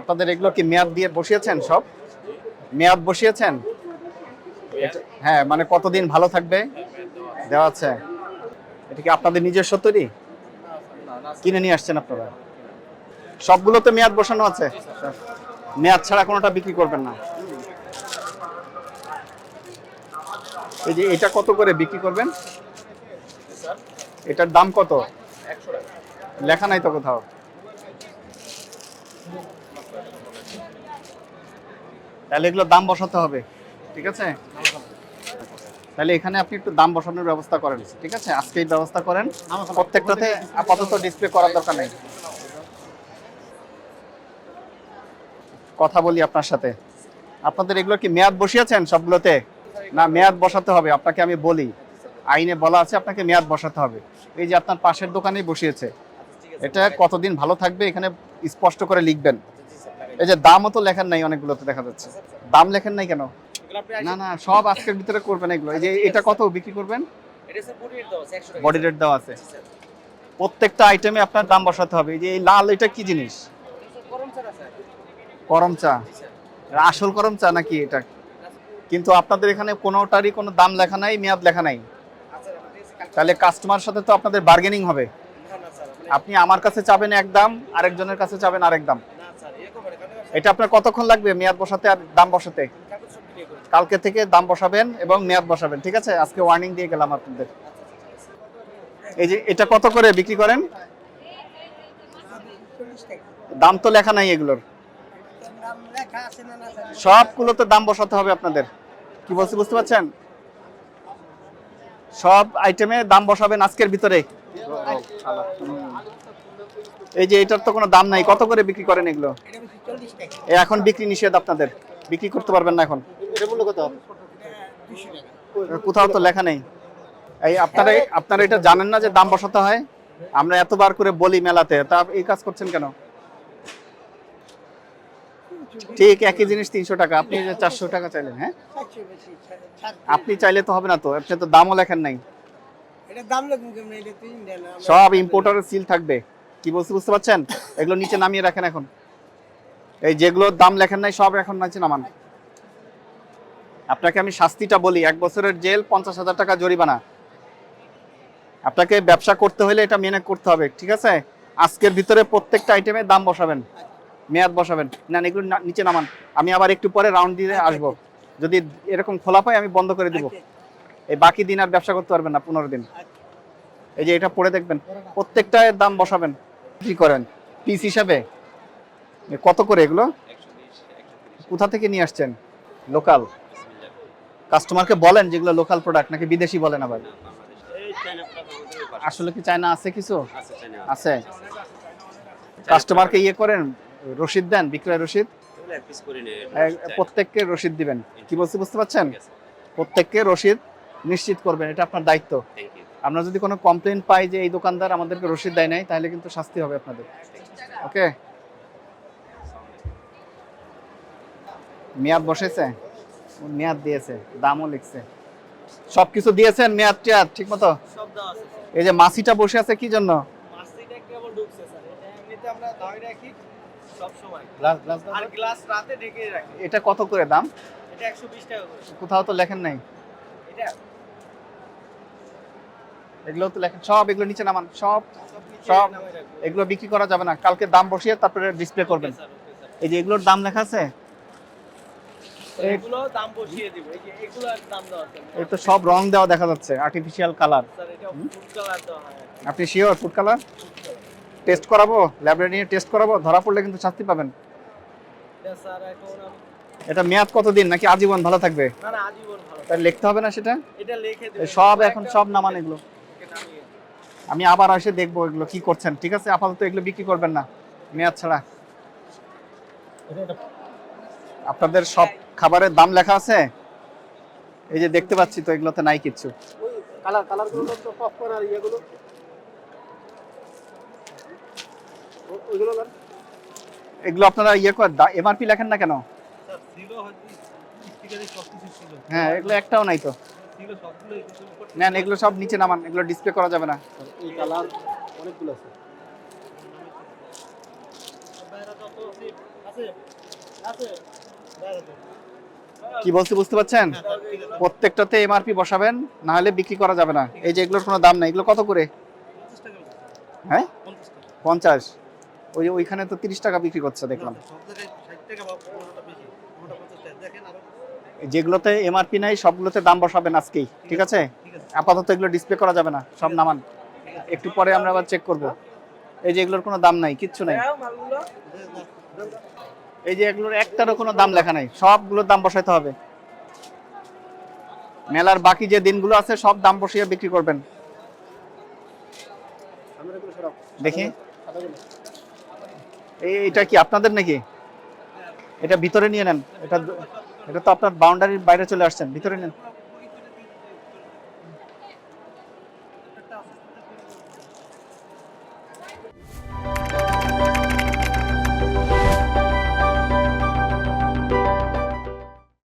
আপনাদের এগুলো কি মেয়াদ দিয়ে বসিয়েছেন সব? মেয়াদ বসিয়েছেন? হ্যাঁ মানে কতদিন ভালো থাকবে? দেওয়া আছে। এটা কি আপনাদের নিজস্ব তৈরি? কিনে নিয়ে আসছেন আপনারা? সবগুলোতে মেয়াদ বসানো আছে? মেয়াদ ছাড়া কোনোটা বিক্রি করবেন না? এই যে এটা কত করে বিক্রি করবেন? এটার দাম কত? লেখা নাই তো কোথাও। তাহলে এগুলো দাম বসাতে হবে, ঠিক আছে? তাহলে এখানে আপনি একটু দাম বসানোর ব্যবস্থা করেন, ঠিক আছে? আজকেই ব্যবস্থা করেন, প্রত্যেকটাতে আপাতত ডিসপ্লে করার দরকার নেই। কথা বলি আপনার সাথে। আপনাদের এগুলো কি মেয়াদ বসিয়েছেন সবগুলোতে? না, মেয়াদ বসাতে হবে, আপনাকে আমি বলি। আইনে বলা আছে, আপনাকে মেয়াদ বসাতে হবে। এই যে আপনার পাশের দোকানেই বসিয়েছে। এটা কতদিন ভালো থাকবে এখানে স্পষ্ট করে লিখবেন। এই যে দামও তো লেখেন নাই অনেকগুলোতে দেখা যাচ্ছে। দাম লেখেন নাই কেন? না না সব আজকের ভিতরে করবেন এগুলো। এই যে এটা কত বিক্রি করবেন? বডি রেট দেওয়া আছে প্রত্যেকটা আইটেমে আপনার দাম বসাতে হবে। এই যে এই লাল এটা কি জিনিস? করম চা আসল করম চা নাকি এটা? কিন্তু আপনাদের এখানে কোনোটারই কোনো দাম লেখা নাই মেয়াদ লেখা নাই। তাহলে কাস্টমার সাথে তো আপনাদের বার্গেনিং হবে। আপনি আমার কাছে চাবেন এক দাম আরেকজনের কাছে চাবেন আরেক দাম। এটা আপনার কতক্ষণ লাগবে মেয়াদ বসাতে আর দাম বসাতে? কালকে থেকে দাম বসাবেন এবং মেয়াদ বসাবেন ঠিক আছে? আজকে ওয়ার্নিং দিয়ে গেলাম আপনাদের। এই যে এটা কত করে বিক্রি করেন? দাম তো লেখা নাই এগুলোর। সবগুলোতে দাম বসাতে হবে আপনাদের। কি বলছি বুঝতে পারছেন? সব আইটেমে দাম বসাবেন আজকের ভিতরে। এই যে এটার তো কোনো দাম নাই কত করে বিক্রি করেন এগুলো? এখন বিক্রি নিষেধ আপনাদের। বিক্রি করতে পারবেন না এখন। কোথাও তো লেখা নেই। এই আপনারা আপনারা এটা জানেন না যে দাম বসাতে হয়? আমরা এতবার করে বলি মেলাতে তা এই কাজ করছেন কেন? ঠিক একই জিনিস তিনশো টাকা আপনি যে চারশো টাকা চাইলেন হ্যাঁ? আপনি চাইলে তো হবে না তো আপনি তো দামও লেখেন নাই সব ইম্পোর্টারের সিল থাকবে। কি বলছি বুঝতে পারছেন? এগুলো নিচে নামিয়ে রাখেন এখন। এই যেগুলোর দাম লেখেন নাই সব এখন নিচে নামান। আপনাকে আমি শাস্তিটা বলি এক বছরের জেল পঞ্চাশ হাজার টাকা জরিমানা। আপনাকে ব্যবসা করতে হলে এটা মেনে করতে হবে ঠিক আছে? আজকের ভিতরে প্রত্যেকটা আইটেমে দাম বসাবেন মেয়াদ বসাবেন। না এগুলো নিচে নামান। আমি আবার একটু পরে রাউন্ড দিয়ে আসব। যদি এরকম খোলা পাই আমি বন্ধ করে দিব। এই বাকি দিন আর ব্যবসা করতে পারবেন না পনেরো দিন। এই যে এটা পরে দেখবেন প্রত্যেকটার দাম বসাবেন। কি করেন পিস হিসাবে। কত করে এগুলো? কোথা থেকে নিয়ে আসছেন? লোকাল কাস্টমারকে বলেন যেগুলো লোকাল প্রোডাক্ট নাকি বিদেশি বলেন আবার? আসলে কি চায়না আছে কিছু? আছে। কাস্টমারকে ইয়ে করেন রসিদ দেন বিক্রয় রসিদ? প্রত্যেককে রসিদ দিবেন। কি বলছি বুঝতে পারছেন? প্রত্যেককে রসিদ নিশ্চিত করবেন এটা আপনার দায়িত্ব। আমরা যদি কোনো কমপ্লেন পাই যে এই দোকানদার আমাদেরকে রসিদ দেয় নাই তাহলে কিন্তু শাস্তি হবে আপনাদের। ওকে? মেয়াদ বসেছে? মেয়াদ দিয়েছে দামও লিখছে। সবকিছু দিয়েছেন মেয়াদ টেয়াদ ঠিক মতো? সব এই যে মাসিটা বসে আছে কি জন্য? এটা সব কত করে দাম? কোথাও তো লেখেন নাই। এটা এগুলো তো লেখেন সব এগুলো নিচে নামান সব সব। এগুলো বিক্রি করা যাবে না। কালকে দাম বসিয়ে তারপরে ডিসপ্লে করবেন। এই যে এগুলোর দাম লেখা আছে? এগুলো দাম বসিয়ে দিব। এই যে দাম দেওয়া আছে। এই তো সব রং দেওয়া দেখা যাচ্ছে আর্টিফিশিয়াল কালার স্যার এটা ফুড কালার দেওয়া হয়। আপনি শিওর ফুড কালার টেস্ট করাবো ল্যাবরে নিয়ে টেস্ট করাবো ধরা পড়লে কিন্তু শাস্তি পাবেন। এটা স্যার এখন এটা মেয়াদ কতদিন নাকি আজীবন ভালো থাকবে? না না আজীবন ভালো তাই লিখতে হবে না সেটা? এটা লিখে সব এখন সব নামান এগুলো। আমি আবার এসে দেখব এগুলো কি করছেন ঠিক আছে? আপাতত এগুলো বিক্রি করবেন না মেয়াদ ছাড়া। আপনাদের সব খাবারের দাম লেখা আছে? এই যে দেখতে পাচ্ছি তো এগুলোতে নাই কিচ্ছু কালার কালার তো পপকর্ন আর ইয়েগুলো। এগুলো আপনারা ইয়ে কর এমআরপি লেখেন না কেন? স্যার ছিল হয়তো স্টিকারে সব কিছু হ্যাঁ এগুলো একটাও নাই তো। নেন এগুলো সব নিচে নামান এগুলো ডিসপ্লে করা যাবে না। এই কালার অনেকগুলো আছে। কি বলছি বুঝতে পারছেন? প্রত্যেকটাতে এমআরপি বসাবেন না হলে বিক্রি করা যাবে না। এই যে এগুলোর কোনো দাম নাই এগুলো কত করে? হ্যাঁ? পঞ্চাশ ওই ওইখানে তো তিরিশ টাকা বিক্রি করছে দেখলাম। যেগুলোতে এমআরপি নাই সবগুলোতে দাম বসাবেন আজকেই ঠিক আছে? আপাতত এগুলো ডিসপ্লে করা যাবে না সব নামান। একটু পরে আমরা আবার চেক করব। এই যে এগুলোর কোনো দাম নাই কিচ্ছু নাই। এই যে এগুলোর একটারও কোনো দাম লেখা নাই সবগুলোর দাম বসাইতে হবে। মেলার বাকি যে দিনগুলো আছে সব দাম বসিয়ে বিক্রি করবেন। দেখি। এই এটা কি আপনাদের নাকি? এটা ভিতরে নিয়ে নেন এটা এটা তো আপনার বাউন্ডারির বাইরে চলে আসছেন ভিতরে নেন।